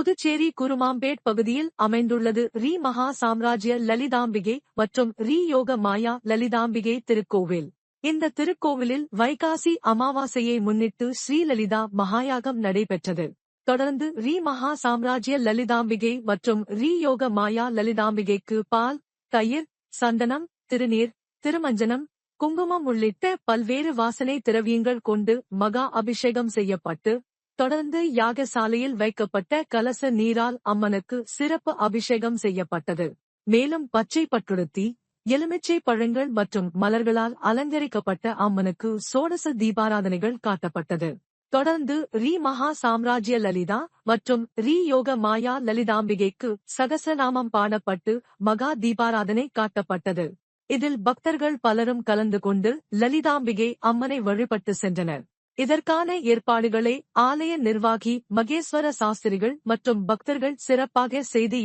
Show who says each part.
Speaker 1: புதுச்சேரி குருமாம்பேட் பகுதியில் அமைந்துள்ளது. ரீ மகா சாம்ராஜ்ய லலிதாம்பிகை மற்றும் ரீ யோக மாயா லலிதாம்பிகை திருக்கோவில். இந்த திருக்கோவிலில் வைகாசி அமாவாசையை முன்னிட்டு ஸ்ரீலலிதா மகாயாகம் நடைபெற்றது. தொடர்ந்து ரீ மகா சாம்ராஜ்ய லலிதாம்பிகை மற்றும் ரீ யோக மாயா லலிதாம்பிகைக்கு பால் தயிர் சந்தனம் திருநீர் திருமஞ்சனம் குங்குமம் உள்ளிட்ட பல்வேறு வாசனை திரவியங்கள் கொண்டு மகா அபிஷேகம் செய்யப்பட்டு தொடர்ந்து யாகசாலையில் வைக்கப்பட்ட கலச நீரால் அம்மனுக்கு சிறப்பு அபிஷேகம் செய்யப்பட்டது. மேலும் பச்சை பட்டுடுத்தி எலுமிச்சை பழங்கள் மற்றும் மலர்களால் அலங்கரிக்கப்பட்ட அம்மனுக்கு சோடச தீபாராதனைகள் காட்டப்பட்டது. தொடர்ந்து ரீ மகா சாம்ராஜ்ய லலிதா மற்றும் ரீ யோக மாயா லலிதாம்பிகைக்கு சகசநாமம் பாடப்பட்டு மகா தீபாராதனை காட்டப்பட்டது. இதில் பக்தர்கள் பலரும் கலந்து கொண்டு லலிதாம்பிகை அம்மனை வழிபட்டு சென்றனர். இதற்கான ஏற்பாடுகளை ஆலய நிர்வாகி மகேஸ்வர சாஸ்திரிகள் மற்றும் பக்தர்கள் சிறப்பாக செய்து